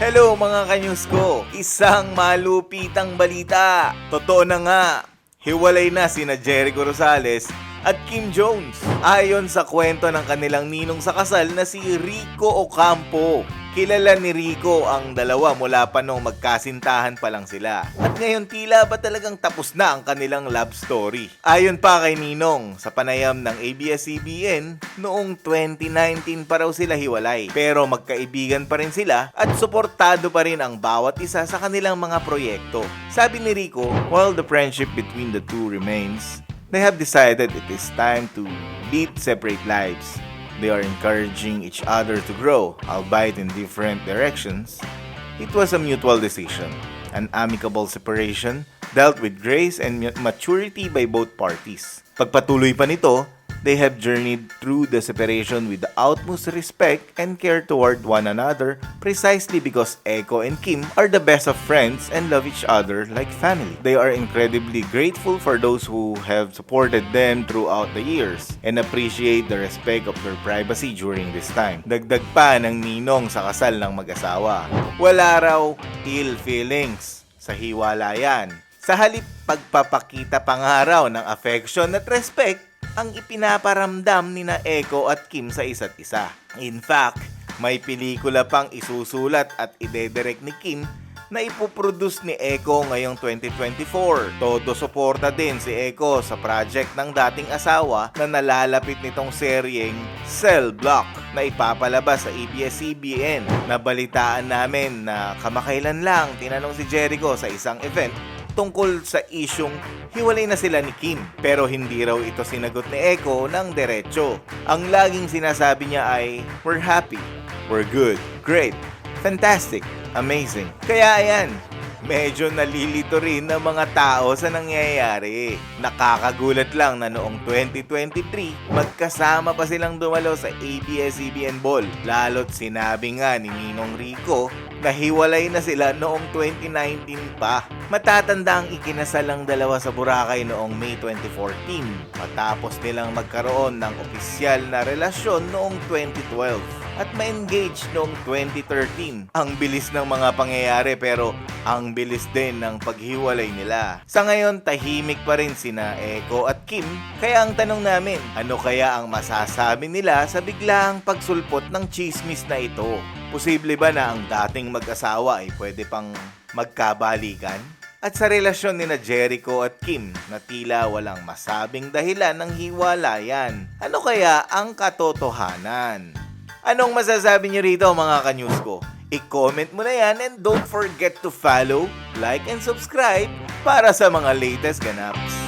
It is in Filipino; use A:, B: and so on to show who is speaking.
A: Hello mga kanyus ko! Isang malupitang balita! Totoo na nga, hiwalay na sina Jericho Rosales at Kim Jones. Ayon sa kwento ng kanilang ninong sa kasal na si Rico Ocampo. Kilala ni Rico ang dalawa mula pa nung magkasintahan pa lang sila. At ngayon tila ba talagang tapos na ang kanilang love story. Ayon pa kay Ninong, sa panayam ng ABS-CBN, noong 2019 pa raw sila hiwalay. Pero magkaibigan pa rin sila at suportado pa rin ang bawat isa sa kanilang mga proyekto. Sabi ni Rico, while the friendship between the two remains, they have decided it is time to lead separate lives. They are encouraging each other to grow, albeit in different directions. It was a mutual decision. An amicable separation dealt with grace and maturity by both parties. Pagpatuloy pa nito, they have journeyed through the separation with the utmost respect and care toward one another precisely because Eko and Kim are the best of friends and love each other like family. They are incredibly grateful for those who have supported them throughout the years and appreciate the respect of their privacy during this time. Dagdag pa ng ninong sa kasal ng mag-asawa. Wala raw ill feelings sa hiwalayan. Sa halip pagpapakita pa nga raw ng affection at respect ang ipinaparamdam ni na Eko at Kim sa isa't isa. In fact, may pelikula pang isusulat at idedirect ni Kim na ipoproduce ni Eko ngayong 2024. Todo suporta din si Eko sa project ng dating asawa na nalalapit nitong seryeng Cell Block na ipapalabas sa ABS-CBN. Nabalitaan namin na kamakailan lang tinanong si Jericho sa isang event tungkol sa isyong hiwalay na sila ni Kim. Pero hindi raw ito sinagot ni Eko ng derecho. Ang laging sinasabi niya ay, We're happy, we're good, great, fantastic, amazing. Kaya ayan, medyo nalilito rin ng mga tao sa nangyayari. Nakakagulat lang na noong 2023, magkasama pa silang dumalo sa ABS-CBN Ball. Lalo't sinabi nga ni Ninong Rico na hiwalay na sila noong 2019 pa. Matatanda ang ikinasal ng dalawa sa Boracay noong May 2014 matapos nilang magkaroon ng opisyal na relasyon noong 2012 at ma-engage noong 2013. Ang bilis ng mga pangyayari pero ang bilis din ng paghiwalay nila. Sa ngayon, tahimik pa rin sina Eko at Kim. Kaya ang tanong namin, ano kaya ang masasabi nila sa biglaang pagsulpot ng chismis na ito? Posible ba na ang dating mag-asawa ay pwede pang magkabalikan? At sa relasyon ni na Jericho at Kim na tila walang masabing dahilan ng hiwalayan, ano kaya ang katotohanan? Anong masasabi niyo rito mga kanyus ko? I-comment mo na yan and don't forget to follow, like, and subscribe para sa mga latest ganaps.